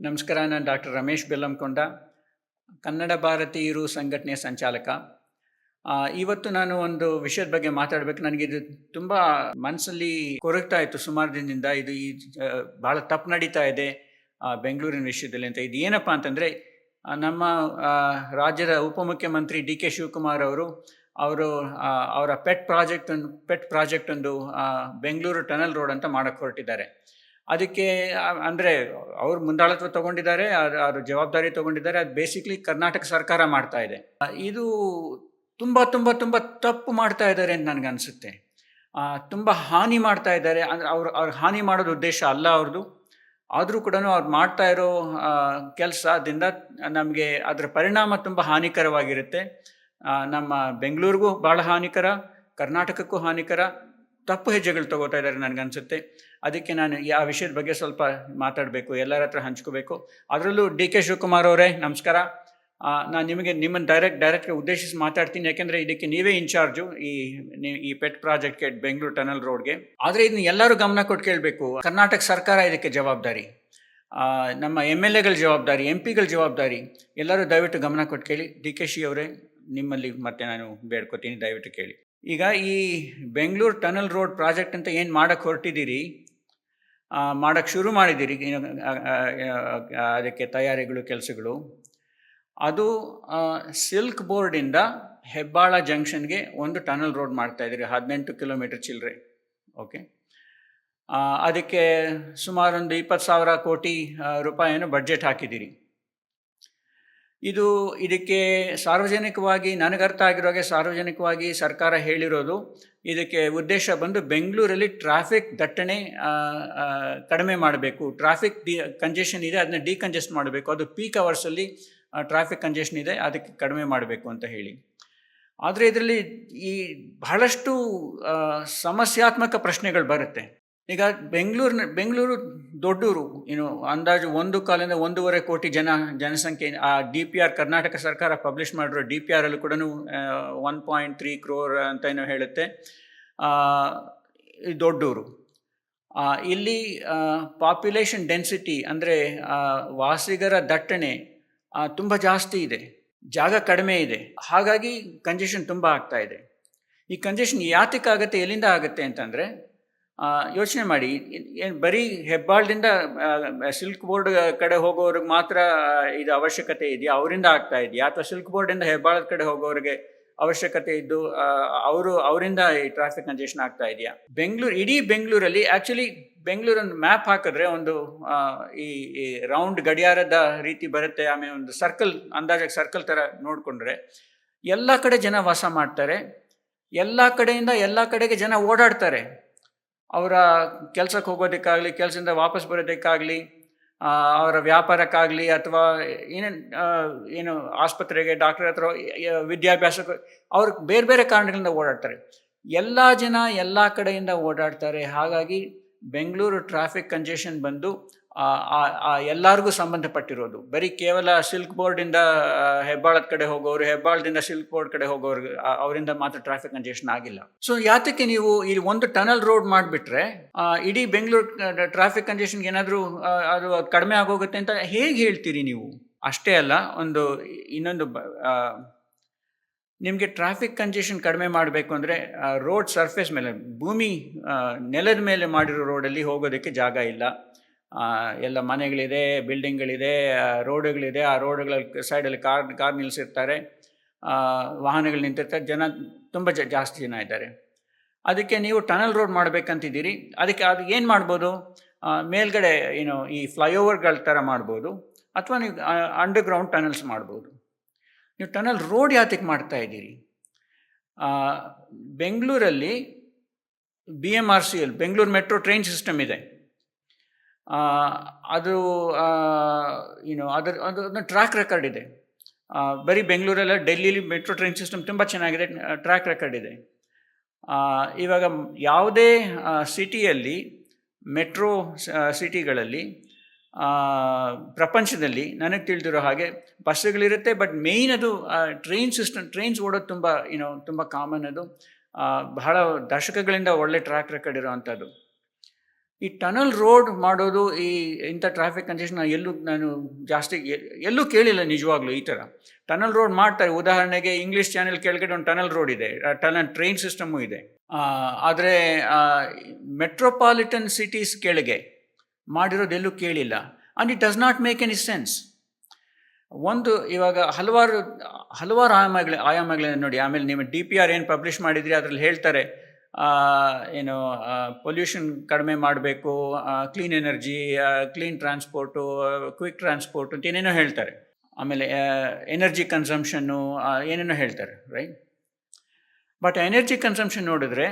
ನಮಸ್ಕಾರ, ನಾನು ಡಾಕ್ಟರ್ ರಮೇಶ್ ಬೆಲ್ಲಂಕೊಂಡ, ಕನ್ನಡ ಭಾರತೀಯರು ಸಂಘಟನೆಯ ಸಂಚಾಲಕ. ಇವತ್ತು ನಾನು ಒಂದು ವಿಷಯದ ಬಗ್ಗೆ ಮಾತಾಡಬೇಕು. ನನಗೆ ಇದು ತುಂಬ ಮನಸ್ಸಲ್ಲಿ ಕೊರಗ್ತಾ ಇತ್ತು ಸುಮಾರು ದಿನದಿಂದ. ಇದು ಈ ಭಾಳ ತಪ್ಪು ನಡೀತಾ ಇದೆ ಬೆಂಗಳೂರಿನ ವಿಷಯದಲ್ಲಿ ಅಂತ. ಇದು ಏನಪ್ಪ ಅಂತಂದರೆ ನಮ್ಮ ರಾಜ್ಯದ ಉಪಮುಖ್ಯಮಂತ್ರಿ ಡಿ ಕೆ ಶಿವಕುಮಾರ್ ಅವರು ಅವರು ಅವರ ಪೆಟ್ ಪ್ರಾಜೆಕ್ಟ್ ಒಂದು ಪೆಟ್ ಪ್ರಾಜೆಕ್ಟ್ ಒಂದು ಬೆಂಗಳೂರು ಟನಲ್ ರೋಡ್ ಅಂತ ಮಾಡಕ್ಕೆ ಹೊರಟಿದ್ದಾರೆ. ಅದಕ್ಕೆ ಅಂದರೆ ಅವ್ರು ಮುಂದಾಳತ್ವ ತಗೊಂಡಿದ್ದಾರೆ ಅದು ಜವಾಬ್ದಾರಿ ತಗೊಂಡಿದ್ದಾರೆ, ಅದು ಬೇಸಿಕ್ಲಿ ಕರ್ನಾಟಕ ಸರ್ಕಾರ ಮಾಡ್ತಾ ಇದೆ. ಇದು ತುಂಬ ತುಂಬ ತುಂಬ ತಪ್ಪು ಮಾಡ್ತಾ ಇದ್ದಾರೆ ಅಂತ ನನಗೆ ಅನಿಸುತ್ತೆ. ತುಂಬ ಹಾನಿ ಮಾಡ್ತಾ ಇದ್ದಾರೆ, ಅಂದರೆ ಅವ್ರು ಅವ್ರು ಹಾನಿ ಮಾಡೋದು ಉದ್ದೇಶ ಅಲ್ಲ ಅವ್ರದ್ದು ಆದರೂ ಕೂಡ ಅವ್ರು ಮಾಡ್ತಾ ಇರೋ ಕೆಲಸದಿಂದ ನಮಗೆ ಅದರ ಪರಿಣಾಮ ತುಂಬ ಹಾನಿಕರವಾಗಿರುತ್ತೆ. ನಮ್ಮ ಬೆಂಗಳೂರಿಗೂ ಭಾಳ ಹಾನಿಕರ, ಕರ್ನಾಟಕಕ್ಕೂ ಹಾನಿಕರ ತಪ್ಪು ಹೆಜ್ಜೆಗಳು ತಗೋತಾ ಇದ್ದಾರೆ ನನಗನ್ಸುತ್ತೆ. ಅದಕ್ಕೆ ನಾನು ಆ ವಿಷಯದ ಬಗ್ಗೆ ಸ್ವಲ್ಪ ಮಾತಾಡಬೇಕು, ಎಲ್ಲರ ಹತ್ರ ಹಂಚ್ಕೋಬೇಕು. ಅದರಲ್ಲೂ ಡಿ ಕೆ ಶಿವಕುಮಾರ್ ಅವರೇ, ನಮಸ್ಕಾರ. ನಾನು ನಿಮಗೆ ನಿಮ್ಮನ್ನು ಡೈರೆಕ್ಟ್ ಡೈರೆಕ್ಟ್ ಉದ್ದೇಶಿಸಿ ಮಾತಾಡ್ತೀನಿ, ಯಾಕೆಂದರೆ ಇದಕ್ಕೆ ನೀವೇ ಇನ್ಚಾರ್ಜು ಈ ಈ ಪೆಟ್ ಪ್ರಾಜೆಕ್ಟ್ಗೆ ಬೆಂಗಳೂರು ಟನಲ್ ರೋಡ್ಗೆ ಆದರೆ ಇದನ್ನ ಎಲ್ಲರೂ ಗಮನ ಕೊಟ್ಟು ಕೇಳಬೇಕು. ಕರ್ನಾಟಕ ಸರ್ಕಾರ ಇದಕ್ಕೆ ಜವಾಬ್ದಾರಿ. ನಮ್ಮ ಎಂ ಎಲ್ ಎಗಳ ಜವಾಬ್ದಾರಿ ಎಂ ಪಿಗಳ ಜವಾಬ್ದಾರಿ. ಎಲ್ಲರೂ ದಯವಿಟ್ಟು ಗಮನ ಕೊಟ್ಟು ಕೇಳಿ. ಡಿ ಕೆ ಶಿ ಅವರೇ ನಿಮ್ಮಲ್ಲಿ ಮತ್ತೆ ನಾನು ಬೇಡ್ಕೊತೀನಿ, ದಯವಿಟ್ಟು ಕೇಳಿ. ಈಗ ಈ ಬೆಂಗಳೂರು ಟನಲ್ ರೋಡ್ ಪ್ರಾಜೆಕ್ಟ್ ಅಂತ ಏನು ಮಾಡಕ್ಕೆ ಹೊರಟಿದ್ದೀರಿ? ಮಾಡೋಕ್ಕೆ ಶುರು ಮಾಡಿದ್ದೀರಿ. ಅದಕ್ಕೆ ತಯಾರಿಗಳು, ಕೆಲಸಗಳು. ಅದು ಸಿಲ್ಕ್ ಬೋರ್ಡಿಂದ ಹೆಬ್ಬಾಳ ಜಂಕ್ಷನ್ಗೆ ಒಂದು ಟನಲ್ ರೋಡ್ ಮಾಡ್ತಾ ಇದ್ದೀರಿ. ಹದಿನೆಂಟು ಕಿಲೋಮೀಟರ್ ಚಿಲ್ಲರೆ ಓಕೆ ಅದಕ್ಕೆ ಸುಮಾರೊಂದು ಇಪ್ಪತ್ತು ಸಾವಿರ ಕೋಟಿ ರೂಪಾಯಿಯನ್ನು ಬಡ್ಜೆಟ್ ಹಾಕಿದ್ದೀರಿ. ಇದು ಇದಕ್ಕೆ ಸಾರ್ವಜನಿಕವಾಗಿ ನನಗರ್ಥ ಆಗಿರೋ ಹಾಗೆ ಸಾರ್ವಜನಿಕವಾಗಿ ಸರ್ಕಾರ ಹೇಳಿರೋದು, ಇದಕ್ಕೆ ಉದ್ದೇಶ ಬಂದು ಬೆಂಗಳೂರಲ್ಲಿ ಟ್ರಾಫಿಕ್ ದಟ್ಟಣೆ ಕಡಿಮೆ ಮಾಡಬೇಕು. ಟ್ರಾಫಿಕ್ ಡಿ, ಕಂಜೆಷನ್ ಇದೆ, ಅದನ್ನ ಡಿಕಂಜೆಸ್ಟ್ ಮಾಡಬೇಕು. ಅದು ಪೀಕ್ ಅವರ್ಸಲ್ಲಿ ಟ್ರಾಫಿಕ್ ಕಂಜೆಷನ್ ಇದೆ, ಅದಕ್ಕೆ ಕಡಿಮೆ ಮಾಡಬೇಕು ಅಂತ ಹೇಳಿ. ಆದರೆ ಇದರಲ್ಲಿ ಈ ಬಹಳಷ್ಟು ಸಮಸ್ಯಾತ್ಮಕ ಪ್ರಶ್ನೆಗಳು ಬರುತ್ತೆ. ಈಗ ಬೆಂಗಳೂರಿನ, ಬೆಂಗಳೂರು ದೊಡ್ಡೂರು ಏನು ಅಂದಾಜು ಒಂದು ಕಾಲಿಂದ ಒಂದೂವರೆ ಕೋಟಿ ಜನ, ಜನಸಂಖ್ಯೆ, ಆ ಡಿ ಪಿ ಆರ್ ಕರ್ನಾಟಕ ಸರ್ಕಾರ ಪಬ್ಲಿಷ್ ಮಾಡಿರೋ ಡಿ ಪಿ ಆರಲ್ಲೂ ಕೂಡ ಒನ್ ಪಾಯಿಂಟ್ ತ್ರೀ ಕ್ರೋರ್ ಅಂತ ಏನೋ ಹೇಳುತ್ತೆ. ದೊಡ್ಡೂರು. ಇಲ್ಲಿ ಪಾಪ್ಯುಲೇಷನ್ ಡೆನ್ಸಿಟಿ ಅಂದರೆ ವಾಸಿಗರ ದಟ್ಟಣೆ ತುಂಬ ಜಾಸ್ತಿ ಇದೆ. ಜಾಗ ಕಡಿಮೆ ಇದೆ. ಹಾಗಾಗಿ ಕಂಜೆಷನ್ ತುಂಬ ಆಗ್ತಾ ಇದೆ. ಈ ಕಂಜೆಷನ್ ಯಾತಕ್ಕಾಗತ್ತೆ ಎಲ್ಲಿಂದ ಆಗುತ್ತೆ ಅಂತಂದರೆ ಯೋಚನೆ ಮಾಡಿ. ಏನು ಬರೀ ಹೆಬ್ಬಾಳದಿಂದ ಸಿಲ್ಕ್ ಬೋರ್ಡ್ ಕಡೆ ಹೋಗೋರಿಗೆ ಮಾತ್ರ ಇದು ಅವಶ್ಯಕತೆ ಇದೆಯಾ? ಅವರಿಂದ ಆಗ್ತಾ ಇದೆಯಾ? ಅಥವಾ ಸಿಲ್ಕ್ ಬೋರ್ಡಿಂದ ಹೆಬ್ಬಾಳದ ಕಡೆ ಹೋಗೋರಿಗೆ ಅವಶ್ಯಕತೆ ಇದ್ದು ಅವರು, ಅವರಿಂದ ಈ ಟ್ರಾಫಿಕ್ ಕಂಜೆಷನ್ ಆಗ್ತಾ ಇದೆಯಾ? ಬೆಂಗಳೂರು, ಇಡೀ ಬೆಂಗಳೂರಲ್ಲಿ ಆ್ಯಕ್ಚುಲಿ ಬೆಂಗಳೂರೊಂದು ಮ್ಯಾಪ್ ಹಾಕಿದ್ರೆ ಒಂದು ಈ ರೌಂಡ್ ಗಡಿಯಾರದ ರೀತಿ ಬರುತ್ತೆ. ಆಮೇಲೆ ಒಂದು ಸರ್ಕಲ್ ಅಂದಾಜಾಗಿ ಸರ್ಕಲ್ ಥರ ನೋಡಿಕೊಂಡ್ರೆ ಎಲ್ಲ ಕಡೆ ಜನ ವಾಸ ಮಾಡ್ತಾರೆ. ಎಲ್ಲ ಕಡೆಯಿಂದ ಎಲ್ಲ ಕಡೆಗೆ ಜನ ಓಡಾಡ್ತಾರೆ. ಅವರ ಕೆಲಸಕ್ಕೆ ಹೋಗೋದಕ್ಕಾಗಲಿ, ಕೆಲಸದಿಂದ ವಾಪಸ್ ಬರೋದಕ್ಕಾಗಲಿ ಅವರ ವ್ಯಾಪಾರಕ್ಕಾಗಲಿ ಅಥವಾ ಏನೇನು ಏನು ಆಸ್ಪತ್ರೆಗೆ, ಡಾಕ್ಟರ್ ಹತ್ರ ವಿದ್ಯಾಭ್ಯಾಸಕ್ಕೆ, ಅವ್ರು ಬೇರೆ ಬೇರೆ ಕಾರಣಗಳಿಂದ ಓಡಾಡ್ತಾರೆ. ಎಲ್ಲ ಜನ ಎಲ್ಲ ಕಡೆಯಿಂದ ಓಡಾಡ್ತಾರೆ. ಹಾಗಾಗಿ ಬೆಂಗಳೂರು ಟ್ರಾಫಿಕ್ ಕಂಜೆಷನ್ ಬಂದು ಆ, ಎಲ್ಲರಿಗೂ ಸಂಬಂಧಪಟ್ಟಿರೋದು. ಬರೀ ಕೇವಲ ಸಿಲ್ಕ್ ಬೋರ್ಡಿಂದ ಹೆಬ್ಬಾಳದ ಕಡೆ ಹೋಗೋರು ಹೆಬ್ಬಾಳದಿಂದ ಸಿಲ್ಕ್ ಬೋರ್ಡ್ ಕಡೆ ಹೋಗೋರು ಅವರಿಂದ ಮಾತ್ರ ಟ್ರಾಫಿಕ್ ಕಂಜೆಷನ್ ಆಗಿಲ್ಲ. ಸೊ ಯಾತಕ್ಕೆ ನೀವು ಇಲ್ಲಿ ಒಂದು ಟನಲ್ ರೋಡ್ ಮಾಡಿಬಿಟ್ರೆ ಇಡೀ ಬೆಂಗಳೂರು ಟ್ರಾಫಿಕ್ ಕಂಜೆಷನ್ಗೆ ಏನಾದರೂ ಅದು ಕಡಿಮೆ ಆಗೋಗುತ್ತೆ ಅಂತ ಹೇಗೆ ಹೇಳ್ತೀರಿ ನೀವು? ಅಷ್ಟೇ ಅಲ್ಲ ಒಂದು ಇನ್ನೊಂದು ನಿಮಗೆ ಟ್ರಾಫಿಕ್ ಕಂಜೆಷನ್ ಕಡಿಮೆ ಮಾಡಬೇಕು ಅಂದರೆ ರೋಡ್ ಸರ್ಫೇಸ್ ಮೇಲೆ ಭೂಮಿ ನೆಲದ ಮೇಲೆ ಮಾಡಿರೋ ರೋಡಲ್ಲಿ ಹೋಗೋದಕ್ಕೆ ಜಾಗ ಇಲ್ಲ. ಎಲ್ಲ ಮನೆಗಳಿದೆ ಬಿಲ್ಡಿಂಗ್ಗಳಿದೆ ರೋಡುಗಳಿದೆ ಆ ರೋಡುಗಳಲ್ಲಿ ಸೈಡಲ್ಲಿ ಕಾರ್ ಕಾರ್ ನಿಲ್ಲಿಸಿರ್ತಾರೆ. ವಾಹನಗಳು ನಿಂತಿರ್ತಾರೆ. ಜನ ತುಂಬ ಜ, ಜಾಸ್ತಿ ಜನ ಇದ್ದಾರೆ. ಅದಕ್ಕೆ ನೀವು ಟನಲ್ ರೋಡ್ ಮಾಡಬೇಕಂತಿದ್ದೀರಿ. ಅದಕ್ಕೆ ಅದು ಏನು ಮಾಡ್ಬೋದು? ಮೇಲ್ಗಡೆ ಏನು ಈ ಫ್ಲೈಓವರ್ಗಳ ಥರ ಮಾಡ್ಬೋದು. ಅಥವಾ ನೀವು ಅಂಡರ್ಗ್ರೌಂಡ್ ಟನಲ್ಸ್ ಮಾಡ್ಬೋದು. ನೀವು ಟನಲ್ ರೋಡ್ ಯಾತಕ್ಕೆ ಮಾಡ್ತಾ ಇದ್ದೀರಿ? ಬೆಂಗಳೂರಲ್ಲಿ B M R C L Bengaluru metro train system ಇದೆ. ಅದು ಏನು ಅದರ, ಅದು, ಅದನ್ನ ಟ್ರ್ಯಾಕ್ ರೆಕಾರ್ಡ್ ಇದೆ. ಬರೀ ಬೆಂಗಳೂರಲ್ಲ, ಡೆಲ್ಲಿಲಿ ಮೆಟ್ರೋ ಟ್ರೈನ್ ಸಿಸ್ಟಮ್ ತುಂಬ ಚೆನ್ನಾಗಿದೆ ಟ್ರ್ಯಾಕ್ ರೆಕಾರ್ಡ್ ಇದೆ. ಇವಾಗ ಯಾವುದೇ ಸಿಟಿಯಲ್ಲಿ ಮೆಟ್ರೋ ಸಿಟಿಗಳಲ್ಲಿ ಪ್ರಪಂಚದಲ್ಲಿ, ನನಗೆ ತಿಳಿದಿರೋ ಹಾಗೆ ಬಸ್ಸುಗಳಿರುತ್ತೆ ಬಟ್ ಮೇಯ್ನ್ ಅದು ಟ್ರೈನ್ ಸಿಸ್ಟಮ್ ಟ್ರೈನ್ಸ್ ಓಡೋದು ತುಂಬ ಏನೋ ತುಂಬ ಕಾಮನ್ ಅದು. ಬಹಳ ದಶಕಗಳಿಂದ ಒಳ್ಳೆ ಟ್ರ್ಯಾಕ್ ರೆಕಾರ್ಡ್ ಇರೋವಂಥದ್ದು ಈ ಟನಲ್ ರೋಡ್ ಮಾಡೋದು ಈ ಇಂಥ ಟ್ರಾಫಿಕ್ ಕಂಜೆಷನ್ ಎಲ್ಲೂ ನಾನು ಜಾಸ್ತಿ ಎಲ್ಲೂ ಕೇಳಿಲ್ಲ ನಿಜವಾಗ್ಲೂ ಈ ಥರ. ಟನಲ್ ರೋಡ್ ಮಾಡ್ತಾರೆ. ಉದಾಹರಣೆಗೆ ಇಂಗ್ಲೀಷ್ ಚಾನೆಲ್ ಕೆಳಗಡೆ ಒಂದು ಟನಲ್ ರೋಡ್ ಇದೆ. ಟನಲ್ ಟ್ರೈನ್ ಸಿಸ್ಟಮು ಇದೆ. ಆದರೆ ಮೆಟ್ರೋಪಾಲಿಟನ್ ಸಿಟೀಸ್ ಕೆಳಗೆ ಮಾಡಿರೋದು ಎಲ್ಲೂ ಕೇಳಿಲ್ಲ. And it does not make any sense ಒಂದು ಇವಾಗ ಹಲವಾರು ಹಲವಾರು ಆಯಾಮಗಳ ಆಯಾಮಗಳಿದೆ ನೋಡಿ. ಆಮೇಲೆ ನಿಮ್ಮ ಡಿ ಪಿ ಆರ್ ಏನು ಪಬ್ಲಿಷ್ ಮಾಡಿದ್ರಿ, ಅದರಲ್ಲಿ ಹೇಳ್ತಾರೆ ಏನು ಪೊಲ್ಯೂಷನ್ ಕಡಿಮೆ ಮಾಡಬೇಕು clean energy clean transport quick transport ಅಂತ ಏನೇನೋ ಹೇಳ್ತಾರೆ. ಆಮೇಲೆ ಎನರ್ಜಿ ಕನ್ಸಂಪ್ಷನ್ನು ಏನೇನೋ ಹೇಳ್ತಾರೆ ರೈಟ್ ಬಟ್ ಎನರ್ಜಿ ಕನ್ಸಂಪ್ಷನ್ ನೋಡಿದ್ರೆ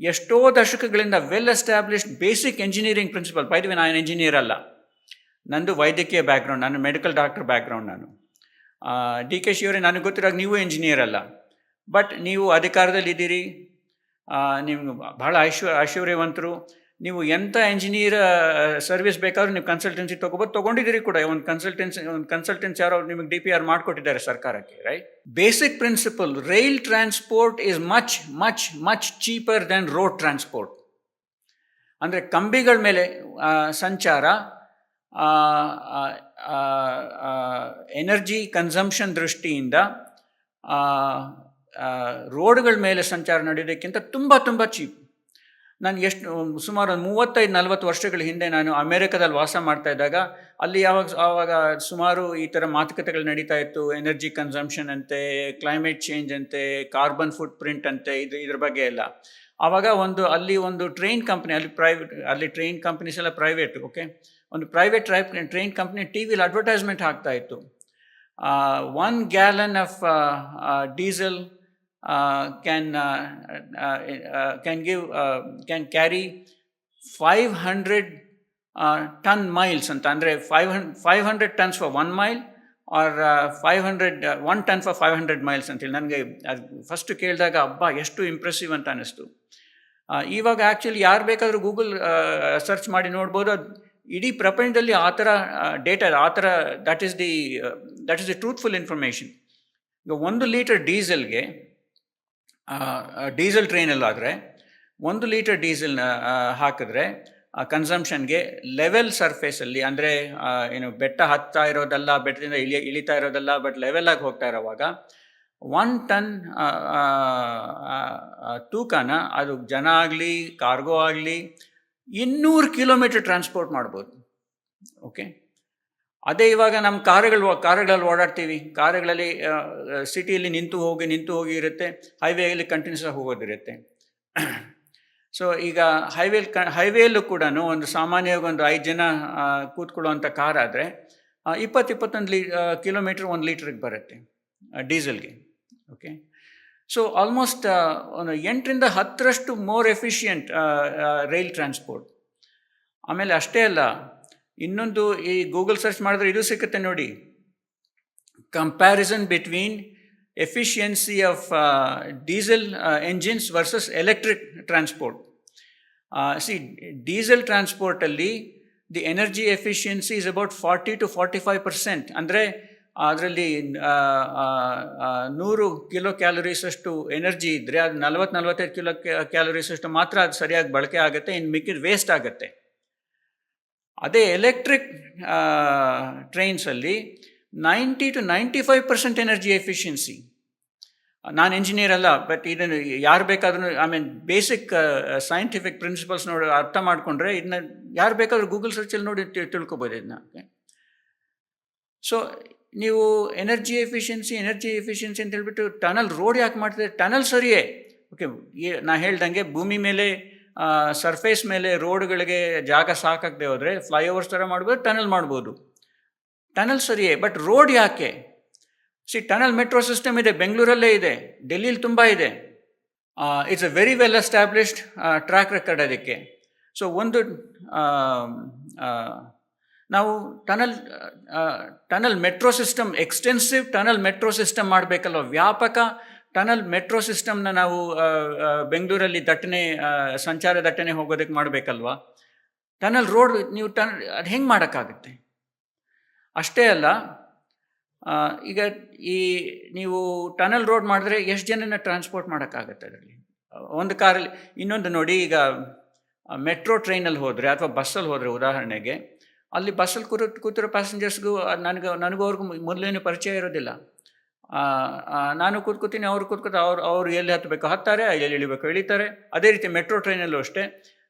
ಎಷ್ಟೋ ದಶಕಗಳಿಂದ well established basic engineering principle by the way ನಾನು ಇಂಜಿನಿಯರ್ ಅಲ್ಲ. ನಂದು ವೈದ್ಯಕೀಯ ಬ್ಯಾಕ್ಗ್ರೌಂಡ್ ನಾನು ಮೆಡಿಕಲ್ ಡಾಕ್ಟರ್ ಬ್ಯಾಕ್ಗ್ರೌಂಡ್ ನಾನು. ಡಿ ಕೆ ಶಿವರೇ ನನಗೆ ಗೊತ್ತಿರೋ ನೀವು ಇಂಜಿನಿಯರ್ ಅಲ್ಲ. ಬಟ್ ನೀವು ಅಧಿಕಾರದಲ್ಲಿದ್ದೀರಿ ನಿಮ್ಗೆ ಬಹಳ ಐಶ್ವ, ಐಶ್ವರ್ಯವಂತರು. ನೀವು ಎಂಥ ಇಂಜಿನಿಯರ್ ಸರ್ವಿಸ್ ಬೇಕಾದ್ರೂ ನೀವು ಕನ್ಸಲ್ಟೆನ್ಸಿ ತೊಗೊಬೋದು. ತೊಗೊಂಡಿದ್ದೀರಿ ಕೂಡ. ಒಂದು ಕನ್ಸಲ್ಟೆನ್ಸಿ ಒಂದು ಕನ್ಸಲ್ಟೆನ್ಸಿ ಯಾರೋ ನಿಮಗೆ ಡಿ ಪಿ ಆರ್ ಮಾಡಿಕೊಟ್ಟಿದ್ದಾರೆ ಸರ್ಕಾರಕ್ಕೆ right basic principle rail transport is much much much cheaper than road transport ಅಂದರೆ ಕಂಬಿಗಳ ಮೇಲೆ ಸಂಚಾರ ಎನರ್ಜಿ ಕನ್ಸಂಪ್ಷನ್ ದೃಷ್ಟಿಯಿಂದ ರೋಡ್ಗಳ ಮೇಲೆ ಸಂಚಾರ ನಡೆಯೋದಕ್ಕಿಂತ ತುಂಬ ತುಂಬ ಚೀಪ್. ನಾನು ಎಷ್ಟು, ಸುಮಾರು ಒಂದು ಮೂವತ್ತೈದು, ನಲ್ವತ್ತು ವರ್ಷಗಳ ಹಿಂದೆ ನಾನು ಅಮೇರಿಕಾದಲ್ಲಿ ವಾಸ ಮಾಡ್ತಾ ಇದ್ದಾಗ, ಅಲ್ಲಿ ಯಾವಾಗ, ಆವಾಗ ಸುಮಾರು ಈ ಥರ ಮಾತುಕತೆಗಳು ನಡೀತಾ ಇತ್ತು. ಎನರ್ಜಿ ಕನ್ಸಂಪ್ಷನ್ ಅಂತೆ, ಕ್ಲೈಮೇಟ್ ಚೇಂಜ್ ಅಂತೆ, ಕಾರ್ಬನ್ ಫುಟ್ ಪ್ರಿಂಟ್ ಅಂತೆ, ಇದು, ಇದ್ರ ಬಗ್ಗೆ ಎಲ್ಲ. ಆವಾಗ ಒಂದು, ಅಲ್ಲಿ ಒಂದು ಟ್ರೈನ್ ಕಂಪ್ನಿ, ಅಲ್ಲಿ ಪ್ರೈವೇಟ್, ಅಲ್ಲಿ ಟ್ರೈನ್ ಕಂಪ್ನೀಸ್ ಎಲ್ಲ ಪ್ರೈವೇಟ್, ಓಕೆ? ಒಂದು ಪ್ರೈವೇಟ್ ಟ್ರೈ, ಟ್ರೈನ್ ಕಂಪ್ನಿ ಟಿ ವಿಲಿ ಅಡ್ವರ್ಟೈಸ್ಮೆಂಟ್ ಹಾಕ್ತಾ ಇತ್ತು. One gallon of diesel can can give can carry five hundred ton miles ಅಂತ ಅಂದರೆ five hundred five hundred tons for one mile or five hundred one ton for five hundred miles ಅಂತೇಳಿ ನನಗೆ ಅದು first ಕೇಳಿದಾಗ ಅಬ್ಬಾ ಎಷ್ಟು impressive ಅಂತ ಅನ್ನಿಸ್ತು. ಇವಾಗ ಆ್ಯಕ್ಚುಲಿ ಯಾರು ಬೇಕಾದರೂ ಗೂಗಲ್ ಸರ್ಚ್ ಮಾಡಿ ನೋಡ್ಬೋದು. ಅದು ಇಡೀ ಪ್ರಪಂಚದಲ್ಲಿ ಆ ಥರ ಡೇಟಾ ಆ ಥರ that is the that is the truthful information ಈಗ ಒಂದು ಲೀಟರ್ ಡೀಸೆಲ್ಗೆ ಡೀಸೆಲ್ ಟ್ರೈನಲ್ಲಾದರೆ ಒಂದು ಲೀಟರ್ ಡೀಸೆಲ್ನ ಹಾಕಿದ್ರೆ ಕನ್ಸಂಪ್ಷನ್ಗೆ ಲೆವೆಲ್ ಸರ್ಫೇಸಲ್ಲಿ ಅಂದರೆ ಏನು ಬೆಟ್ಟ ಹತ್ತಾ ಇರೋದಲ್ಲ, ಬೆಟ್ಟದಿಂದ ಇಳಿ, ಇಳಿತಾ ಇರೋದಲ್ಲ ಬಟ್ ಲೆವೆಲಾಗಿ ಹೋಗ್ತಾ ಇರೋವಾಗ ಒನ್ ಟನ್ ತೂಕನ ಅದು ಜನ ಆಗಲಿ ಕಾರ್ಗೋ ಆಗಲಿ ಇನ್ನೂರು ಕಿಲೋಮೀಟರ್ ಟ್ರಾನ್ಸ್ಪೋರ್ಟ್ ಮಾಡ್ಬೋದು. ಓಕೆ ಅದೇ ಇವಾಗ ನಮ್ಮ ಕಾರುಗಳು, ಕಾರುಗಳಲ್ಲಿ ಓಡಾಡ್ತೀವಿ. ಕಾರುಗಳಲ್ಲಿ ಸಿಟಿಯಲ್ಲಿ ನಿಂತು ಹೋಗಿ ನಿಂತು ಹೋಗಿ ಇರುತ್ತೆ. ಹೈವೇಯಲ್ಲಿ ಕಂಟಿನ್ಯೂಸ್ ಆಗಿ ಹೋಗೋದಿರುತ್ತೆ. ಸೊ ಈಗ ಹೈವೇಲಿ, ಕ, ಹೈವೇಯಲ್ಲೂ ಕೂಡ ಒಂದು ಸಾಮಾನ್ಯವಾಗಿ ಒಂದು ಐದು ಜನ ಕೂತ್ಕೊಳ್ಳುವಂಥ ಕಾರ್ ಆದರೆ ಇಪ್ಪತ್ತು ಇಪ್ಪತ್ತೊಂದು ಲೀ ಕಿಲೋಮೀಟ್ರ್ ಒಂದು ಲೀಟ್ರಿಗೆ ಬರುತ್ತೆ ಡೀಸೆಲ್ಗೆ. ಓಕೆ? ಸೊ ಆಲ್ಮೋಸ್ಟ್ ಒಂದು ಎಂಟರಿಂದ ಹತ್ತರಷ್ಟು ಮೋರ್ ಎಫಿಷಿಯೆಂಟ್ ರೈಲ್ ಟ್ರಾನ್ಸ್ಪೋರ್ಟ್ ಆಮೇಲೆ ಅಷ್ಟೇ ಅಲ್ಲ ಇನ್ನೊಂದು ಈ ಗೂಗಲ್ ಸರ್ಚ್ ಮಾಡಿದ್ರೆ ಇದು ಸಿಗುತ್ತೆ ನೋಡಿ. Comparison between efficiency of diesel engines versus electric transport see diesel ಟ್ರಾನ್ಸ್ಪೋರ್ಟಲ್ಲಿ the energy efficiency is about forty two forty five percent ಅಂದರೆ ಅದರಲ್ಲಿ ನೂರು ಕಿಲೋ ಕ್ಯಾಲೋರೀಸ್ ಅಷ್ಟು ಎನರ್ಜಿ ಇದ್ದರೆ ಅದು ನಲ್ವತ್ತು ನಲ್ವತ್ತೈದು ಕಿಲೋ ಕ್ಯಾಲರೀಸ್ ಅಷ್ಟು ಮಾತ್ರ ಅದು ಸರಿಯಾಗಿ ಬಳಕೆ ಆಗುತ್ತೆ, ಇನ್ನು ಮಿಕ್ಕಿದ ವೇಸ್ಟ್ ಆಗುತ್ತೆ. ಅದೇ electric ಟ್ರೈನ್ಸಲ್ಲಿ ninety two ninety five percent energy efficiency ನಾನು ಇಂಜಿನಿಯರ್ ಅಲ್ಲ ಬಟ್ ಇದನ್ನು ಯಾರು ಬೇಕಾದ್ರೂ I mean basic scientific principles ನೋಡಿ ಅರ್ಥ ಮಾಡಿಕೊಂಡ್ರೆ ಇದನ್ನ ಯಾರು ಬೇಕಾದ್ರೂ ಗೂಗಲ್ ಸರ್ಚಲ್ಲಿ ನೋಡಿ ತಿಳ್ಕೊಬೋದು ಇದನ್ನ ಸೊ ನೀವು ಎನರ್ಜಿ ಎಫಿಷಿಯನ್ಸಿ ಎನರ್ಜಿ ಎಫಿಷಿಯನ್ಸಿ ಅಂತ ಹೇಳ್ಬಿಟ್ಟು ಟನಲ್ ರೋಡ್ ಯಾಕೆ ಮಾಡ್ತಿದ್ರೆ ಟನಲ್ ಸರಿಯೇ. ಓಕೆ ನಾ ಹೇಳ್ದಂಗೆ ಭೂಮಿ ಮೇಲೆ ಸರ್ಫೇಸ್ ಮೇಲೆ ರೋಡ್ಗಳಿಗೆ ಜಾಗ ಸಾಕಾಗದೆ ಹೋದರೆ ಫ್ಲೈಓವರ್ಸ್ ಥರ ಮಾಡ್ಬೋದು ಟನಲ್ ಮಾಡ್ಬೋದು. ಟನಲ್ ಸರಿಯೇ ಬಟ್ ರೋಡ್ ಯಾಕೆ? ಸಿ ಟನಲ್ ಮೆಟ್ರೋ ಸಿಸ್ಟಮ್ ಇದೆ, ಬೆಂಗಳೂರಲ್ಲೇ ಇದೆ ಡೆಲ್ಲಿಲಿ ತುಂಬ ಇದೆ. It's a very well established track record ಅದಕ್ಕೆ. ಸೊ ಒಂದು ನಾವು tunnel tunnel metro system extensive tunnel metro system ಮಾಡಬೇಕಲ್ವ? ವ್ಯಾಪಕ ಟನಲ್ ಮೆಟ್ರೋ ಸಿಸ್ಟಮ್ನ ನಾವು ಬೆಂಗಳೂರಲ್ಲಿ ದಟ್ಟಣೆ ಸಂಚಾರ ದಟ್ಟಣೆ ಹೋಗೋದಕ್ಕೆ ಮಾಡಬೇಕಲ್ವಾ? ಟನಲ್ ರೋಡ್ ನೀವು ಟನ್, ಅದು ಹೆಂಗೆ ಮಾಡೋಕ್ಕಾಗುತ್ತೆ? ಅಷ್ಟೇ ಅಲ್ಲ ಈಗ ಈ, ನೀವು ಟನಲ್ ರೋಡ್ ಮಾಡಿದ್ರೆ ಎಷ್ಟು ಜನನ ಟ್ರಾನ್ಸ್ಪೋರ್ಟ್ ಮಾಡೋಕ್ಕಾಗತ್ತೆ ಅದರಲ್ಲಿ? ಒಂದು ಕಾರಲ್ಲಿ, ಇನ್ನೊಂದು ನೋಡಿ, ಈಗ ಮೆಟ್ರೋ ಟ್ರೈನಲ್ಲಿ ಹೋದರೆ ಅಥವಾ ಬಸ್ಸಲ್ಲಿ ಹೋದರೆ ಉದಾಹರಣೆಗೆ, ಅಲ್ಲಿ ಬಸ್ಸಲ್ಲಿ ಕೂತಿರೋ ಪ್ಯಾಸೆಂಜರ್ಸ್ಗೂ ನನಗೆ, ನನಗೂ ಅವ್ರಿಗೂ ಮೊದಲೇನು ಪರಿಚಯ ಇರೋದಿಲ್ಲ. ನಾನು ಕೂತ್ಕೋತೀನಿ, ಅವ್ರು ಕೂತ್ಕೋತ, ಅವ್ರು ಅವ್ರು ಎಲ್ಲಿ ಹತ್ತಬೇಕು? ಹತ್ತಾರೆ, ಎಲ್ಲಿ ಇಳಿಬೇಕು? ಇಳಿತಾರೆ. ಅದೇ ರೀತಿ ಮೆಟ್ರೋ ಟ್ರೈನಲ್ಲೂ ಅಷ್ಟೇ.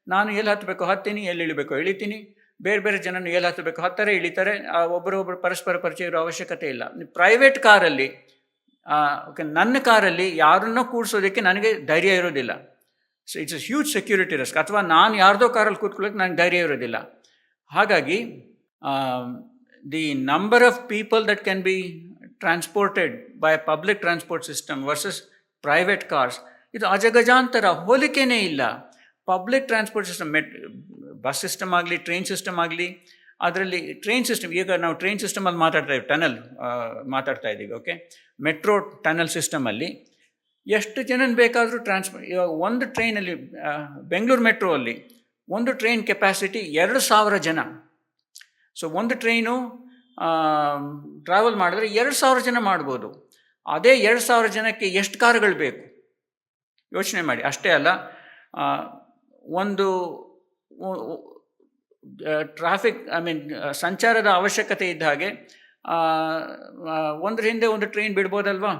ನಾನು ಎಲ್ಲಿ ಹತ್ತಬೇಕು? ಹತ್ತೀನಿ, ಎಲ್ಲಿ ಇಳಿಬೇಕು? ಇಳಿತೀನಿ. ಬೇರೆ ಬೇರೆ ಜನನ ಎಲ್ಲಿ ಹತ್ತಬೇಕು? ಹತ್ತಾರೆ, ಇಳಿತಾರೆ. ಒಬ್ಬರೊಬ್ಬರು ಪರಸ್ಪರ ಪರಿಚಯ ಇರೋ ಅವಶ್ಯಕತೆ ಇಲ್ಲ. ಪ್ರೈವೇಟ್ ಕಾರಲ್ಲಿ ಓಕೆ ನನ್ನ ಕಾರಲ್ಲಿ ಯಾರನ್ನೂ ಕೂಡಿಸೋದಕ್ಕೆ ನನಗೆ ಧೈರ್ಯ ಇರೋದಿಲ್ಲ. So it's a huge security risk ಅಥವಾ ನಾನು ಯಾರ್ದೋ ಕಾರಲ್ಲಿ ಕೂತ್ಕೊಳ್ಳೋಕೆ ನನಗೆ ಧೈರ್ಯ ಇರೋದಿಲ್ಲ. ಹಾಗಾಗಿ the number of people that can be transported by public transport system versus private cars ಇದು ಅಜಗಜಾಂತರ, ಹೋಲಿಕೆನೇ ಇಲ್ಲ. Public transport system met bus system ಆಗಲಿ ಟ್ರೈನ್ ಸಿಸ್ಟಮ್ ಆಗಲಿ, ಅದರಲ್ಲಿ ಟ್ರೈನ್ ಸಿಸ್ಟಮ್ ಈಗ ನಾವು ಟ್ರೈನ್ ಸಿಸ್ಟಮಲ್ಲಿ ಮಾತಾಡ್ತಾ ಇದ್ದೀವಿ ಟನಲ್ ಮಾತಾಡ್ತಾ ಇದ್ದೀವಿ ಓಕೆ ಮೆಟ್ರೋ ಟನಲ್ ಸಿಸ್ಟಮಲ್ಲಿ ಎಷ್ಟು ಜನನ ಬೇಕಾದರೂ ಟ್ರಾನ್ಸ್ಪೋರ್ಟ್ ಇವಾಗ ಒಂದು ಟ್ರೈನಲ್ಲಿ ಬೆಂಗಳೂರು ಮೆಟ್ರೋ ಅಲ್ಲಿ ಒಂದು ಟ್ರೈನ್ ಕೆಪಾಸಿಟಿ ಎರಡು ಸಾವಿರ ಜನ. ಸೊ ಒಂದು ಟ್ರೈನು ಟ್ರಾವೆಲ್ ಮಾಡಿದ್ರೆ ಎರಡು ಸಾವಿರ ಜನ ಮಾಡ್ಬೋದು. ಅದೇ ಎರಡು ಸಾವಿರ ಜನಕ್ಕೆ ಎಷ್ಟು ಕಾರುಗಳು ಬೇಕು? ಯೋಚನೆ ಮಾಡಿ. ಅಷ್ಟೇ ಅಲ್ಲ ಒಂದು ಟ್ರಾಫಿಕ್ ಐ ಮೀನ್ ಸಂಚಾರದ ಅವಶ್ಯಕತೆ ಇದ್ದ ಹಾಗೆ ಒಂದ್ರ ಹಿಂದೆ ಒಂದು ಟ್ರೈನ್ ಬಿಡ್ಬೋದಲ್ವಾ?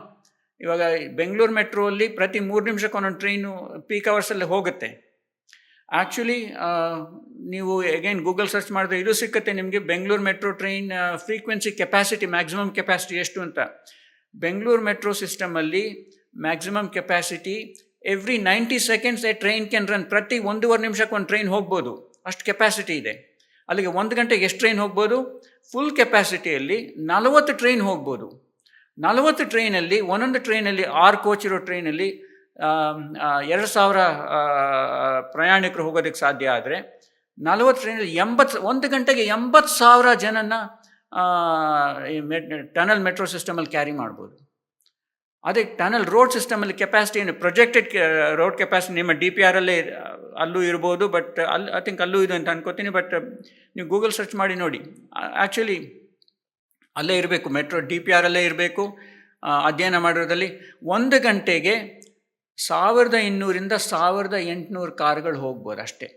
ಇವಾಗ ಬೆಂಗಳೂರು ಮೆಟ್ರೋ ಅಲ್ಲಿ ಪ್ರತಿ ಮೂರು ನಿಮಿಷಕ್ಕೆ ಒಂದೊಂದು ಟ್ರೈನು ಪೀಕ್ ಅವರ್ಸಲ್ಲಿ ಹೋಗುತ್ತೆ. ಆ್ಯಕ್ಚುಲಿ ನೀವು ಎಗೈನ್ ಗೂಗಲ್ ಸರ್ಚ್ ಮಾಡಿದ್ರೆ ಇದು ಸಿಕ್ಕತ್ತೆ ನಿಮಗೆ. Bengaluru metro train frequency capacity maximum capacity ಎಷ್ಟು ಅಂತ. Bengaluru metro ಸಿಸ್ಟಮಲ್ಲಿ maximum capacity every ninety seconds a train can run ಪ್ರತಿ ಒಂದೂವರೆ ನಿಮಿಷಕ್ಕೆ ಒಂದು ಟ್ರೈನ್ ಹೋಗ್ಬೋದು. ಅಷ್ಟು ಕೆಪಾಸಿಟಿ ಇದೆ. ಅಲ್ಲಿಗೆ ಒಂದು ಗಂಟೆಗೆ ಎಷ್ಟು ಟ್ರೈನ್ ಹೋಗ್ಬೋದು? ಫುಲ್ ಕೆಪಾಸಿಟಿಯಲ್ಲಿ ನಲವತ್ತು ಟ್ರೈನ್ ಹೋಗ್ಬೋದು. ನಲವತ್ತು ಟ್ರೈನಲ್ಲಿ ಒಂದೊಂದು ಟ್ರೈನಲ್ಲಿ ಆರು ಕೋಚ್ ಇರೋ ಟ್ರೈನಲ್ಲಿ ಎರಡು ಸಾವಿರ ಪ್ರಯಾಣಿಕರು ಹೋಗೋದಕ್ಕೆ ಸಾಧ್ಯ ಆದರೆ ನಲವತ್ತು ಎಂಬತ್ತು, ಒಂದು ಗಂಟೆಗೆ ಎಂಬತ್ತು ಸಾವಿರ ಜನನ ಟನಲ್ ಮೆಟ್ರೋ ಸಿಸ್ಟಮಲ್ಲಿ ಕ್ಯಾರಿ ಮಾಡ್ಬೋದು. ಅದೇ ಟನಲ್ ರೋಡ್ ಸಿಸ್ಟಮಲ್ಲಿ ಕೆಪಾಸಿಟಿ ಏನು, ಪ್ರೊಜೆಕ್ಟೆಡ್ ರೋಡ್ ಕೆಪಾಸಿಟಿ ನಿಮ್ಮ ಡಿ ಪಿ ಆರಲ್ಲೇ ಅಲ್ಲೂ ಇರ್ಬೋದು, ಬಟ್ ಅಲ್ಲಿ ಐ ಥಿಂಕ್ ಅಲ್ಲೂ ಇದೆ ಅಂತ ಅನ್ಕೋತೀನಿ, ಬಟ್ ನೀವು ಗೂಗಲ್ ಸರ್ಚ್ ಮಾಡಿ ನೋಡಿ. ಆ್ಯಕ್ಚುಲಿ ಅಲ್ಲೇ ಇರಬೇಕು, ಮೆಟ್ರೋ ಡಿ ಪಿ ಆರಲ್ಲೇ ಇರಬೇಕು ಅಧ್ಯಯನ ಮಾಡಿರೋದಲ್ಲಿ ಒಂದು ಗಂಟೆಗೆ ಸಾವಿರದ ಇನ್ನೂರಿಂದ ಸಾವಿರದ ಎಂಟುನೂರು ಕಾರ್ಗಳು ಹೋಗ್ಬೋದು ಅಷ್ಟೇ.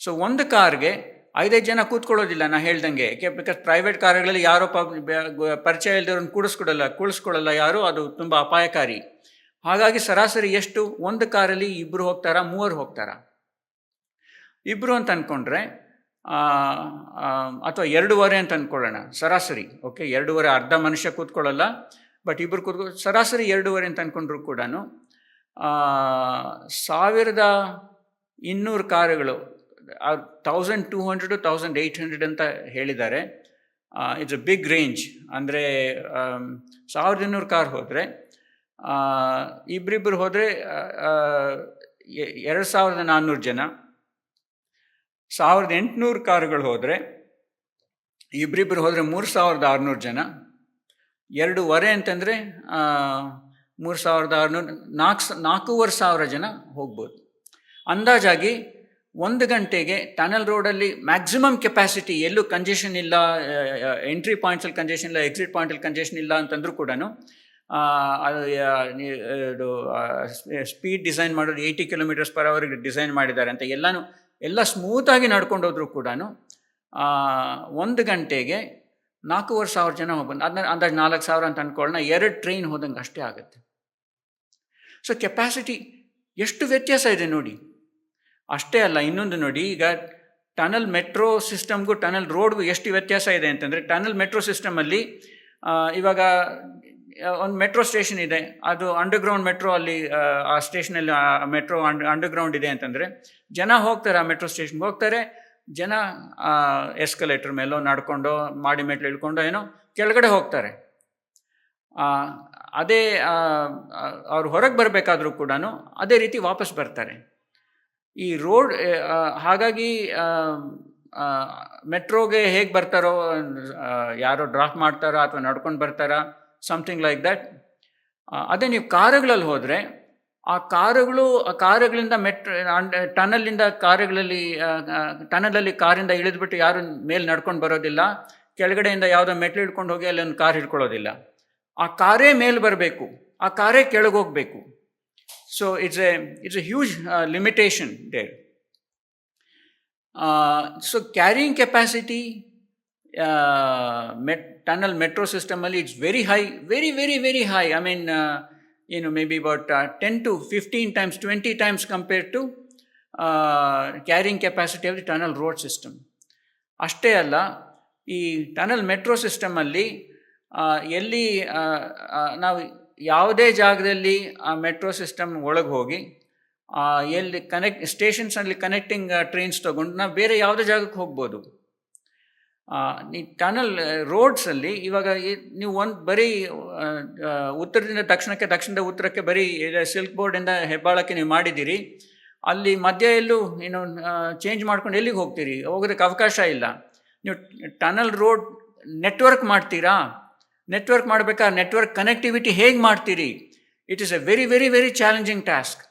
ಸೊ ಒಂದು ಕಾರ್ಗೆ ಐದೈದು ಜನ ಕೂತ್ಕೊಳ್ಳೋದಿಲ್ಲ ನಾನು ಹೇಳ್ದಂಗೆ. ಬಿಕಾಸ್ ಪ್ರೈವೇಟ್ ಕಾರ್ಗಳಲ್ಲಿ ಯಾರೋ ಪರಿಚಯ ಇಲ್ದವ್ರನ್ನ ಕೂಡಿಸ್ಕೊಡಲ್ಲ ಕೂಡಿಸ್ಕೊಳ್ಳಲ್ಲ ಯಾರು, ಅದು ತುಂಬ ಅಪಾಯಕಾರಿ. ಹಾಗಾಗಿ ಸರಾಸರಿ ಎಷ್ಟು? ಒಂದು ಕಾರಲ್ಲಿ ಇಬ್ಬರು ಹೋಗ್ತಾರಾ, ಮೂವರು ಹೋಗ್ತಾರಾ? ಇಬ್ಬರು ಅಂತ ಅಂದ್ಕೊಂಡ್ರೆ ಅಥವಾ ಎರಡೂವರೆ ಅಂತ ಅಂದ್ಕೊಳ್ಳೋಣ ಸರಾಸರಿ. ಓಕೆ ಎರಡೂವರೆ ಅರ್ಧ ಮನುಷ್ಯ ಕೂತ್ಕೊಳ್ಳಲ್ಲ ಬಟ್ ಇಬ್ಬರು ಕೂತ್ಕೊ, ಸರಾಸರಿ ಎರಡೂವರೆ ಅಂತ ಅಂದ್ಕೊಂಡ್ರು ಕೂಡ ಸಾವಿರದ ಇನ್ನೂರು ಕಾರುಗಳು thousand two hundred thousand eight hundred ಅಂತ ಹೇಳಿದ್ದಾರೆ. ಇಟ್ಸ್ ಅ ಬಿಗ್ ರೇಂಜ್ ಅಂದರೆ ಸಾವಿರದ ಇನ್ನೂರು ಕಾರ್ ಹೋದರೆ ಇಬ್ಬರಿಬ್ಬರು ಹೋದರೆ ಎರಡು ಸಾವಿರದ ನಾನ್ನೂರು ಜನ. ಸಾವಿರದ ಎಂಟುನೂರು ಕಾರುಗಳು ಹೋದರೆ ಇಬ್ಬರಿಬ್ಬರು ಹೋದರೆ ಮೂರು ಸಾವಿರದ ಆರುನೂರು ಜನ. ಎರಡೂವರೆ ಅಂತಂದರೆ ಮೂರು ಸಾವಿರದ ಆರುನೂರು ನಾಲ್ಕು ನಾಲ್ಕೂವರೆ ಸಾವಿರ ಜನ ಹೋಗ್ಬೋದು. ಅಂದಾಜಾಗಿ ಒಂದು ಗಂಟೆಗೆ ಟನಲ್ ರೋಡಲ್ಲಿ ಮ್ಯಾಕ್ಸಿಮಮ್ ಕೆಪಾಸಿಟಿ ಎಲ್ಲೂ ಕಂಜೆಷನ್ ಇಲ್ಲ ಎಂಟ್ರಿ ಪಾಯಿಂಟ್ಸಲ್ಲಿ ಕಂಜೆಷನ್ ಇಲ್ಲ ಎಕ್ಸಿಟ್ ಪಾಯಿಂಟಲ್ಲಿ ಕಂಜೆಷನ್ ಇಲ್ಲ ಅಂತಂದ್ರೂ ಕೂಡ ಅದು ಸ್ಪೀಡ್ ಡಿಸೈನ್ ಮಾಡೋದು ಏಯ್ಟಿ ಕಿಲೋಮೀಟರ್ಸ್ ಪರ್ ಅವರ್ಗೆ ಡಿಸೈನ್ ಮಾಡಿದ್ದಾರೆ ಅಂತ ಎಲ್ಲನೂ, ಎಲ್ಲ ಸ್ಮೂತಾಗಿ ನಡ್ಕೊಂಡು ಹೋದರೂ ಕೂಡ ಒಂದು ಗಂಟೆಗೆ ನಾಲ್ಕೂವರೆ ಸಾವಿರ ಜನ ಹೋಗ್ಬಂದು ಅದನ್ನ ಅಂದಾಜು ನಾಲ್ಕು ಸಾವಿರ ಅಂತ ಅಂದ್ಕೊಳ್ಳೋಣ ಎರಡು ಟ್ರೈನ್ ಹೋದಂಗೆ ಅಷ್ಟೇ ಆಗುತ್ತೆ. ಸೊ ಕೆಪಾಸಿಟಿ ಎಷ್ಟು ವ್ಯತ್ಯಾಸ ಇದೆ ನೋಡಿ. ಅಷ್ಟೇ ಅಲ್ಲ ಇನ್ನೊಂದು ನೋಡಿ ಈಗ ಟನಲ್ ಮೆಟ್ರೋ ಸಿಸ್ಟಮ್ಗೂ ಟನಲ್ ರೋಡ್ಗೂ ಎಷ್ಟು ವ್ಯತ್ಯಾಸ ಇದೆ ಅಂತಂದರೆ ಟನಲ್ ಮೆಟ್ರೋ ಸಿಸ್ಟಮಲ್ಲಿ ಇವಾಗ ಒಂದು ಮೆಟ್ರೋ ಸ್ಟೇಷನ್ ಇದೆ ಅದು ಅಂಡರ್ಗ್ರೌಂಡ್ ಮೆಟ್ರೋ ಅಲ್ಲಿ ಆ, ಸ್ಟೇಷನಲ್ಲಿ ಮೆಟ್ರೋ ಅಂಡ್ ಅಂಡರ್ಗ್ರೌಂಡ್ ಇದೆ ಅಂತಂದರೆ ಜನ ಹೋಗ್ತಾರೆ ಆ ಮೆಟ್ರೋ ಸ್ಟೇಷನ್ಗೆ ಹೋಗ್ತಾರೆ ಜನ ಎಸ್ಕಲೇಟರ್ ಮೇಲೋ ನಡ್ಕೊಂಡು ಮಾಡಿ ಮೆಟ್ಲು ಇಳ್ಕೊಂಡು ಏನೋ ಕೆಳಗಡೆ ಹೋಗ್ತಾರೆ. ಅದೇ ಅವ್ರು ಹೊರಗೆ ಬರಬೇಕಾದ್ರೂ ಕೂಡ ಅದೇ ರೀತಿ ವಾಪಸ್ ಬರ್ತಾರೆ. ಈ ರೋಡ್ ಹಾಗಾಗಿ ಮೆಟ್ರೋಗೆ ಹೇಗೆ ಬರ್ತಾರೋ ಯಾರೋ ಡ್ರಾಪ್ ಮಾಡ್ತಾರೋ ಅಥವಾ ನಡ್ಕೊಂಡು ಬರ್ತಾರಾ ಸಮಥಿಂಗ್ ಲೈಕ್ ದ್ಯಾಟ್ ಅದೇ ನೀವು ಕಾರುಗಳಲ್ಲಿ ಹೋದರೆ ಆ ಕಾರುಗಳು, ಆ ಕಾರುಗಳಿಂದ ಮೆಟ್ ಟನಲಿಂದ ಕಾರುಗಳಲ್ಲಿ ಟನಲಲ್ಲಿ ಕಾರಿಂದ ಇಳಿದ್ಬಿಟ್ಟು ಯಾರು ಮೇಲೆ ನಡ್ಕೊಂಡು ಬರೋದಿಲ್ಲ. ಕೆಳಗಡೆಯಿಂದ ಯಾವುದೋ ಮೆಟ್ಲು ಹಿಡ್ಕೊಂಡು ಹೋಗಿ ಅಲ್ಲಿ ಒಂದು ಕಾರ್ ಹಿಡ್ಕೊಳ್ಳೋದಿಲ್ಲ. ಆ ಕಾರೇ ಮೇಲೆ ಬರಬೇಕು. ಆ ಕಾರೇ ಕೆಳಗೆ ಹೋಗಬೇಕು. So it's a it's a huge limitation there so carrying capacity met tunnel metro ಸಿಸ್ಟಮಲ್ಲಿ it's very high very very very high I mean ಏನು maybe about ten to fifteen times twenty times to to carrying capacity of the tunnel road system ಅಷ್ಟೇ ಅಲ್ಲ, ಈ tunnel metro ಸಿಸ್ಟಮಲ್ಲಿ ಎಲ್ಲಿ ನಾವು ಯಾವುದೇ ಜಾಗದಲ್ಲಿ ಆ metro system ಒಳಗೆ ಹೋಗಿ ಎಲ್ಲಿ ಕನೆಕ್ಟ್ ಸ್ಟೇಷನ್ಸಲ್ಲಿ ಕನೆಕ್ಟಿಂಗ್ ಟ್ರೈನ್ಸ್ ತೊಗೊಂಡು ನಾವು ಬೇರೆ ಯಾವುದೇ ಜಾಗಕ್ಕೆ ಹೋಗ್ಬೋದು. ಈ ಟನಲ್ ರೋಡ್ಸಲ್ಲಿ ಇವಾಗ ನೀವು ಒಂದು ಬರೀ ಉತ್ತರದಿಂದ ದಕ್ಷಿಣಕ್ಕೆ, ದಕ್ಷಿಣದ ಉತ್ತರಕ್ಕೆ ಬರೀ ಸಿಲ್ಕ್ ಬೋರ್ಡಿಂದ ಹೆಬ್ಬಾಳಕ್ಕೆ ನೀವು ಮಾಡಿದ್ದೀರಿ. ಅಲ್ಲಿ ಮಧ್ಯ ಎಲ್ಲೂ ಏನು ಚೇಂಜ್ ಮಾಡ್ಕೊಂಡು ಎಲ್ಲಿಗೆ ಹೋಗ್ತೀರಿ? ಹೋಗೋದಕ್ಕೆ ಅವಕಾಶ ಇಲ್ಲ. ನೀವು ಟನಲ್ ರೋಡ್ ನೆಟ್ವರ್ಕ್ ಮಾಡ್ತೀರಾ? ನೆಟ್ವರ್ಕ್ ಮಾಡಬೇಕಾ? ನೆಟ್ವರ್ಕ್ ಕನೆಕ್ಟಿವಿಟಿ ಹೇಗೆ ಮಾಡ್ತೀರಿ? It is a very very very challenging task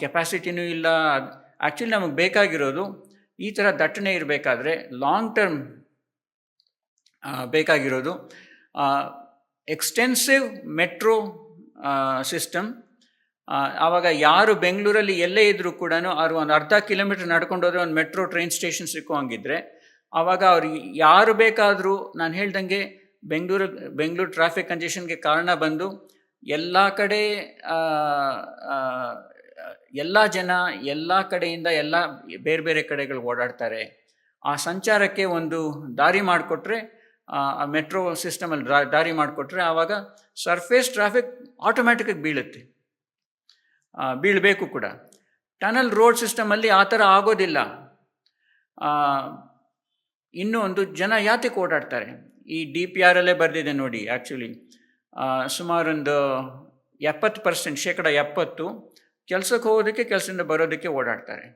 ಕೆಪಾಸಿಟಿನೂ ಇಲ್ಲ. ಆ್ಯಕ್ಚುಲಿ ನಮಗೆ ಬೇಕಾಗಿರೋದು ಈ ಥರ ದಟ್ಟಣೆ ಇರಬೇಕಾದ್ರೆ ಲಾಂಗ್ ಟರ್ಮ್ ಬೇಕಾಗಿರೋದು ಎಕ್ಸ್ಟೆನ್ಸಿವ್ ಮೆಟ್ರೋ ಸಿಸ್ಟಮ್ ಆವಾಗ ಯಾರು ಬೆಂಗಳೂರಲ್ಲಿ ಎಲ್ಲೇ ಇದ್ದರೂ ಕೂಡ ಅವ್ರು ಒಂದು ಅರ್ಧ ಕಿಲೋಮೀಟ್ರ್ ನಡ್ಕೊಂಡು ಹೋದ್ರೆ ಒಂದು ಮೆಟ್ರೋ ಟ್ರೈನ್ ಸ್ಟೇಷನ್ ಸಿಕ್ಕುವಂಗಿದ್ರೆ ಆವಾಗ ಅವ್ರಿಗೆ ಯಾರು ಬೇಕಾದರೂ, ನಾನು ಹೇಳ್ದಂಗೆ ಬೆಂಗಳೂರು ಬೆಂಗಳೂರು ಟ್ರಾಫಿಕ್ ಕಂಜೆಷನ್ಗೆ ಕಾರಣ ಬಂದು ಎಲ್ಲ ಕಡೆ ಎಲ್ಲ ಜನ ಎಲ್ಲ ಕಡೆಯಿಂದ ಎಲ್ಲ ಬೇರೆ ಬೇರೆ ಕಡೆಗಳು ಓಡಾಡ್ತಾರೆ. ಆ ಸಂಚಾರಕ್ಕೆ ಒಂದು ದಾರಿ ಮಾಡಿಕೊಟ್ರೆ, ಆ ಮೆಟ್ರೋ ಸಿಸ್ಟಮಲ್ಲಿ ದಾರಿ ಮಾಡಿಕೊಟ್ರೆ ಆವಾಗ ಸರ್ಫೇಸ್ ಟ್ರಾಫಿಕ್ ಆಟೋಮ್ಯಾಟಿಕಾಗಿ ಬೀಳುತ್ತೆ. ಬೀಳಬೇಕು ಕೂಡ. ಟನಲ್ ರೋಡ್ ಸಿಸ್ಟಮಲ್ಲಿ ಆ ಥರ ಆಗೋದಿಲ್ಲ. ಇನ್ನೂ ಒಂದು ಜನ ಯಾತಕ್ಕೆ ಓಡಾಡ್ತಾರೆ. ಈ ಡಿ ಪಿ ಆರಲ್ಲೇ ಬರೆದಿದೆ ನೋಡಿ ಆ್ಯಕ್ಚುಲಿ ಸುಮಾರೊಂದು ಎಪ್ಪತ್ತು ಪರ್ಸೆಂಟ್ ಶೇಕಡ ಎಪ್ಪತ್ತು ಕೆಲಸಕ್ಕೆ ಹೋಗೋದಕ್ಕೆ, ಕೆಲಸದಿಂದ ಬರೋದಕ್ಕೆ ಓಡಾಡ್ತಾರೆ.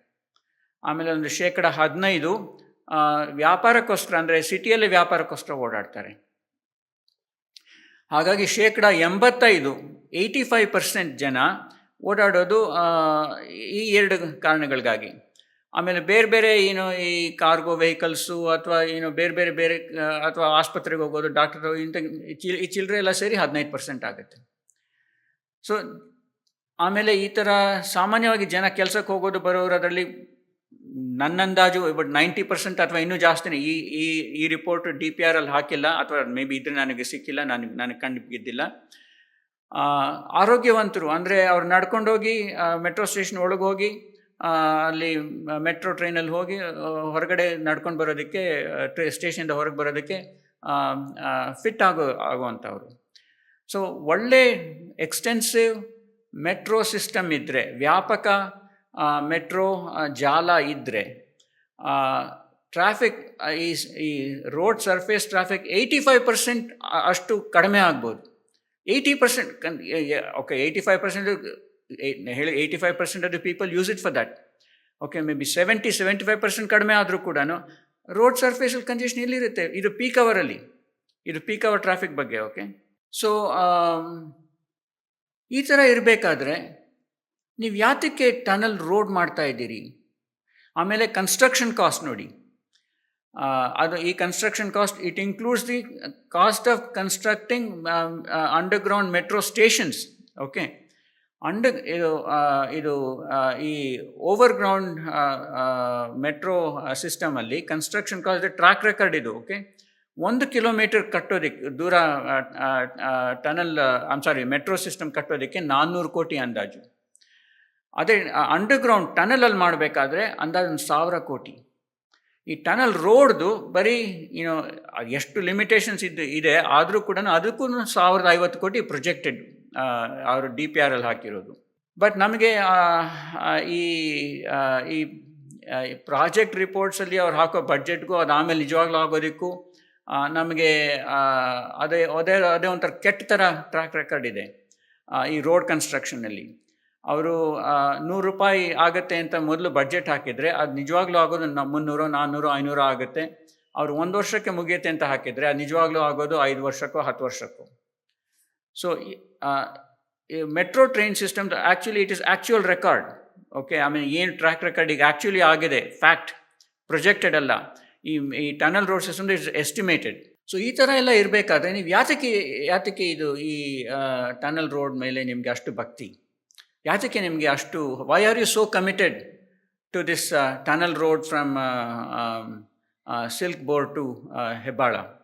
ಆಮೇಲೆ ಒಂದು ಶೇಕಡ ಹದಿನೈದು ವ್ಯಾಪಾರಕ್ಕೋಸ್ಕರ, ಅಂದರೆ ಸಿಟಿಯಲ್ಲಿ ವ್ಯಾಪಾರಕ್ಕೋಸ್ಕರ ಓಡಾಡ್ತಾರೆ. ಹಾಗಾಗಿ ಶೇಕಡ ಎಂಬತ್ತೈದು, ಏಯ್ಟಿ ಫೈವ್ ಪರ್ಸೆಂಟ್ ಜನ ಓಡಾಡೋದು ಈ ಎರಡು ಕಾರಣಗಳಿಗಾಗಿ. ಆಮೇಲೆ ಬೇರೆ ಬೇರೆ, ಏನು, ಈ ಕಾರ್ಗೋ ವೆಹಿಕಲ್ಸು ಅಥವಾ, ಏನು, ಬೇರೆ ಬೇರೆ ಬೇರೆ ಅಥವಾ ಆಸ್ಪತ್ರೆಗೆ ಹೋಗೋದು, ಡಾಕ್ಟರ್, ಇಂಥ, ಈ ಚಿಲ್ಲರೆ ಎಲ್ಲ ಸೇರಿ ಹದಿನೈದು ಪರ್ಸೆಂಟ್ ಆಗುತ್ತೆ. ಸೊ ಆಮೇಲೆ ಈ ಥರ ಸಾಮಾನ್ಯವಾಗಿ ಜನ ಕೆಲಸಕ್ಕೆ ಹೋಗೋದು ಬರೋರು ಅದರಲ್ಲಿ ನನ್ನ ಅಂದಾಜು ಬಟ್ ನೈಂಟಿ ಪರ್ಸೆಂಟ್ ಅಥವಾ ಇನ್ನೂ ಜಾಸ್ತಿನೇ ಈ ಈ ಈ ರಿಪೋರ್ಟ್ ಡಿ ಪಿ ಆರಲ್ಲಿ ಹಾಕಿಲ್ಲ ಅಥವಾ ಮೇ ಬಿ ಇದ್ರೆ ನನಗೆ ಸಿಕ್ಕಿಲ್ಲ ನನಗೆ ನನಗೆ ಕಂಡು ಬಿದ್ದಿಲ್ಲ ಆರೋಗ್ಯವಂತರು ಅಂದರೆ ಅವ್ರು ನಡ್ಕೊಂಡೋಗಿ ಮೆಟ್ರೋ ಸ್ಟೇಷನ್ ಒಳಗೆ ಹೋಗಿ ಅಲ್ಲಿ ಮೆಟ್ರೋ ಟ್ರೈನಲ್ಲಿ ಹೋಗಿ ಹೊರಗಡೆ ನಡ್ಕೊಂಡು ಬರೋದಕ್ಕೆ ಟ್ರೇ ಸ್ಟೇಷನಿಂದ ಹೊರಗೆ ಬರೋದಕ್ಕೆ ಫಿಟ್ ಆಗೋ, ಆಗುವಂಥವ್ರು. ಸೊ ಒಳ್ಳೆ ಎಕ್ಸ್ಟೆನ್ಸಿವ್ ಮೆಟ್ರೋ ಸಿಸ್ಟಮ್ ಇದ್ದರೆ ವ್ಯಾಪಕ ಮೆಟ್ರೋ ಜಾಲ ಇದ್ದರೆ ಟ್ರಾಫಿಕ್ ಈ ಈ road surface traffic eighty five percent ಅಷ್ಟು ಕಡಿಮೆ ಆಗ್ಬೋದು. Eighty percent okay, eighty five percent ಹೇಳಿ eighty five percent of the people use it for that okay maybe seventy seventy five percent ಕಡಿಮೆ ಆದರೂ ಕೂಡ ರೋಡ್ ಸರ್ಫೇಸಲ್ಲಿ ಕಂಜೆಷನ್ ಎಲ್ಲಿರುತ್ತೆ? ಇದು ಪೀಕ್ ಅವರಲ್ಲಿ ಇದು ಪೀಕ್ ಅವರ್ ಟ್ರಾಫಿಕ್ ಬಗ್ಗೆ ಓಕೆ ಸೊ ಈ ಥರ ಇರಬೇಕಾದ್ರೆ ನೀವು ಯಾತಕ್ಕೆ ಟನಲ್ ರೋಡ್ ಮಾಡ್ತಾ ಇದ್ದೀರಿ? ಆಮೇಲೆ ಕನ್ಸ್ಟ್ರಕ್ಷನ್ ಕಾಸ್ಟ್ ನೋಡಿ. ಅದು ಈ construction cost it includes the cost of constructing underground metro stations okay under ಇದು ಇದು ಈ ಓವರ್ ಗ್ರೌಂಡ್ ಮೆಟ್ರೋ ಸಿಸ್ಟಮಲ್ಲಿ ಕನ್ಸ್ಟ್ರಕ್ಷನ್ ಕಾಸ್ಟ್ ಟ್ರ್ಯಾಕ್ ರೆಕಾರ್ಡ್ ಇದು ಓಕೆ ಒಂದು ಕಿಲೋಮೀಟರ್ ಕಟ್ಟೋದಕ್ಕೆ ದೂರ tunnel I'm sorry metro system ಕಟ್ಟೋದಕ್ಕೆ ನಾನ್ನೂರು ಕೋಟಿ ಅಂದಾಜು. ಅದೇ ಅಂಡರ್ಗ್ರೌಂಡ್ ಟನಲಲ್ಲಿ ಮಾಡಬೇಕಾದ್ರೆ ಅಂದಾಜು ಒಂದು ಸಾವಿರ ಕೋಟಿ. ಈ ಟನಲ್ ರೋಡ್ದು ಬರೀ ಏನೋ ಎಷ್ಟು ಲಿಮಿಟೇಷನ್ಸ್ ಇದ್ದು, ಇದೆ, ಆದರೂ ಕೂಡ ಅದಕ್ಕೂ ಸಾವಿರದ ಐವತ್ತು ಕೋಟಿ ಪ್ರೊಜೆಕ್ಟೆಡ್ ಅವರು ಡಿ ಪಿ ಆರಲ್ಲಿ ಹಾಕಿರೋದು. ಬಟ್ ನಮಗೆ ಈ ಈ ಪ್ರಾಜೆಕ್ಟ್ ರಿಪೋರ್ಟ್ಸಲ್ಲಿ ಅವ್ರು ಹಾಕೋ ಬಡ್ಜೆಟ್ಗೂ ಅದು ಆಮೇಲೆ ನಿಜವಾಗ್ಲೂ ಆಗೋದಕ್ಕೂ ನಮಗೆ ಅದೇ ಅದೇ ಅದೇ ಒಂಥರ ಕೆಟ್ಟ ಥರ ಟ್ರ್ಯಾಕ್ ರೆಕಾರ್ಡ್ ಇದೆ. ಈ ರೋಡ್ ಕನ್ಸ್ಟ್ರಕ್ಷನಲ್ಲಿ ಅವರು ನೂರು ರೂಪಾಯಿ ಆಗುತ್ತೆ ಅಂತ ಮೊದಲು ಬಡ್ಜೆಟ್ ಹಾಕಿದರೆ, ಅದು ನಿಜವಾಗ್ಲೂ ಆಗೋದು ಮುನ್ನೂರು, ನಾನ್ನೂರು, ಐನೂರು ಆಗುತ್ತೆ. ಅವರು ಒಂದು ವರ್ಷಕ್ಕೆ ಮುಗಿಯುತ್ತೆ ಅಂತ ಹಾಕಿದರೆ, ಅದು ನಿಜವಾಗ್ಲೂ ಆಗೋದು ಐದು ವರ್ಷಕ್ಕೋ, ಹತ್ತು ವರ್ಷಕ್ಕೋ. So metro train system actually it is actual record okay ಆಮೇಲೆ ಏನು ಟ್ರ್ಯಾಕ್ ರೆಕಾರ್ಡ್ ಈಗ ಆ್ಯಕ್ಚುಲಿ ಆಗಿದೆ? ಫ್ಯಾಕ್ಟ್ ಪ್ರೊಜೆಕ್ಟೆಡ್ ಅಲ್ಲ. ಈ ಈ tunnel road system is estimated so ಈ ಥರ ಎಲ್ಲ ಇರಬೇಕಾದ್ರೆ ನೀವು ಯಾತಕ್ಕೆ ಯಾತಕ್ಕೆ ಇದು ಈ ಟನಲ್ ರೋಡ್ ಮೇಲೆ ನಿಮಗೆ ಅಷ್ಟು ಭಕ್ತಿ? ಯಾತಕ್ಕೆ ನಿಮಗೆ ಅಷ್ಟು why are you so committed to this tunnel road from Silk Board to uh,